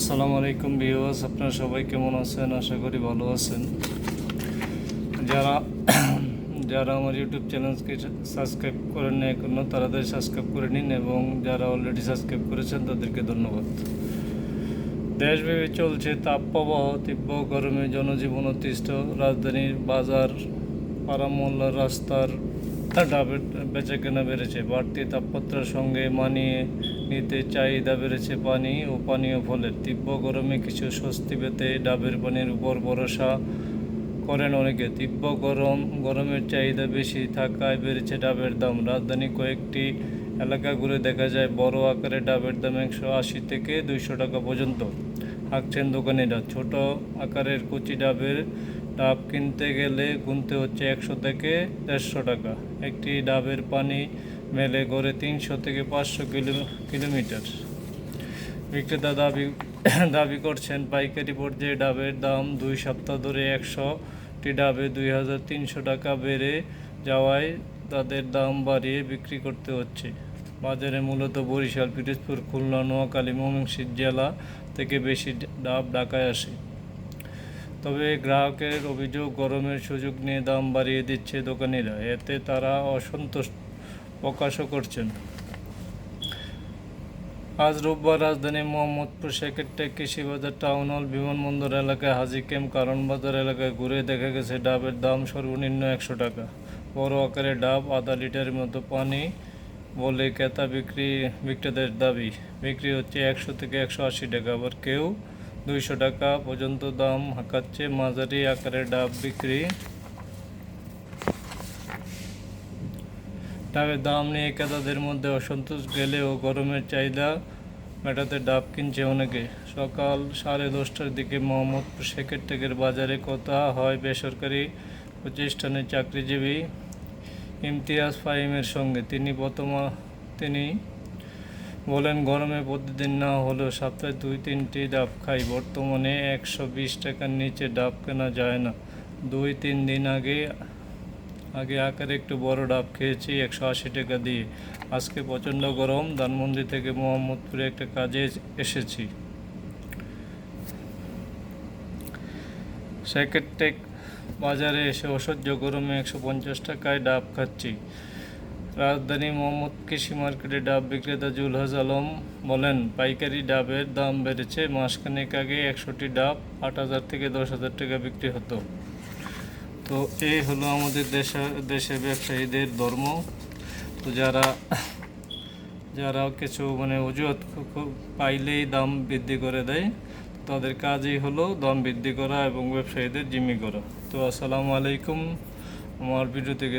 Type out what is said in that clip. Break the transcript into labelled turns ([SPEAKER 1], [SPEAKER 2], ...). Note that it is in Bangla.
[SPEAKER 1] আসসালামু আলাইকুম ভিউয়ার্স, আপনারা সবাই কেমন আছেন? আশা করি ভালো আছেন। যারা যারা আমার ইউটিউব চ্যানেলকে সাবস্ক্রাইব করেন না এখনও তাড়াতাড়ি সাবস্ক্রাইব করে নিন এবং যারা অলরেডি সাবস্ক্রাইব করেছেন, তাদেরকে ধন্যবাদ। দেশব্যাপী চলছে তাপপ্রবাহ, তীব্র গরমে জনজীবন অতিষ্ঠ। রাজধানীর বাজার পাড়া মোল্লার রাস্তার ডাবের বেচা কেনা বেড়েছে। বাড়তি তাপমাত্রার সঙ্গে মানিয়ে নিতে চাহিদা বেড়েছে পানি ও পানীয় ফলের। তীব্র গরমে কিছু স্বস্তি পেতে ডাবের পানির উপর ভরসা করেন অনেকে। তীব্র গরম, গরমের চাহিদা বেশি থাকায় বেড়েছে ডাবের দাম। রাজধানী কয়েকটি এলাকা ঘুরে দেখা যায়, বড় আকারে ডাবের দাম একশো আশি থেকে দুইশো টাকা পর্যন্ত। হাঁকছেন দোকানিরা। ছোট আকারের কচি ডাবের ডাব কিনতে গেলে গুনতে হচ্ছে একশো থেকে দেড়শো টাকা। একটি ডাবের পানি মেলে গড়ে তিনশো থেকে পাঁচশো কিলো, কিলোমিটার। বিক্রেতা দাবি দাবি করছেন, পাইকারি পর্যায়ে ডাবের দাম দুই সপ্তাহ ধরে একশোটি ডাবে দুই হাজার তিনশো টাকা বেড়ে যাওয়ায় তাদের দাম বাড়িয়ে বিক্রি করতে হচ্ছে। বাজারে মূলত বরিশাল, পিরোজপুর, খুলনা, নোয়াখালী, ময়মনসিংহ জেলা থেকে বেশি ডাব ঢাকায় আসে। তবে গ্রাহকের অভিযোগ গরমের সুযোগ নিয়ে দাম বাড়িয়ে দিচ্ছে দোকানিরা। এতে তারা অসন্তোষ প্রকাশও করছেন। আজ রোববার রাজধানী মোহাম্মদপুর সেক্রেটারি কৃষি বাজার টাউন হল বিমানবন্দর এলাকায় হাজি ক্যাম্প কারণ বাজার এলাকায় ঘুরে দেখা গেছে ডাবের দাম সর্বনিম্ন একশো টাকা। বড় আকারে ডাব, আধা লিটারের মতো পানি বলে ক্রেতা বিক্রি, বিক্রেতাদের দাবি। বিক্রি হচ্ছে একশো থেকে একশো আশি টাকা। আবার কেউ দুইশো টাকা পর্যন্ত দাম হাঁকাচ্ছে মাঝারি আকারের ডাব বিক্রি। ডাবের দাম নিয়ে ক্রেতাদের মধ্যে অসন্তোষ গেলেও গরমের চাহিদা মেটাতে ডাব কিনছে অনেকে। সকাল সাড়ে দশটার দিকে মোহাম্মদপুর সেক্রেটারির বাজারে কথা হয় বেসরকারি প্রতিষ্ঠানে চাকরিজীবী ইমতিয়াজ ফাহিমের সঙ্গে। তিনি বর্তমান তিনি বলেন, গরমে প্রতিদিন না হলেও সপ্তাহে দুই তিনটি ডাব খাই। বর্তমানে একশো বিশ টাকার নিচে ডাব কেনা যায় না। দুই তিন দিন আগে আগে আকারে একটু বড় ডাব খেয়েছি, একশো আশি টাকা দিয়ে। আজকে প্রচণ্ড গরম, ধানমন্ডি থেকে মোহাম্মদপুরে একটা কাজে এসেছি। সেকেটেক বাজারে এসে অসহ্য গরমে একশো পঞ্চাশ টাকায় ডাব খাচ্ছি। রাজধানী মোহাম্মদ কৃষি মার্কেটে ডাব বিক্রেতা জুলহাজ আলম বলেন, পাইকারি ডাবের দাম বেড়েছে। মাসখানেক আগে একশোটি ডাব আট হাজার থেকে দশ হাজার টাকা বিক্রি হতো। তো এই হলো আমাদের দেশে দেশের ব্যবসায়ীদের ধর্ম। তো যারা যারা কিছু মানে অজুহাত পাইলেই দাম বৃদ্ধি করে দেয়, তাদের কাজই হলো দাম বৃদ্ধি করা এবং ব্যবসায়ীদের জিম্মি করা। তো আসসালামু আলাইকুম। আমার ভিডিও থেকে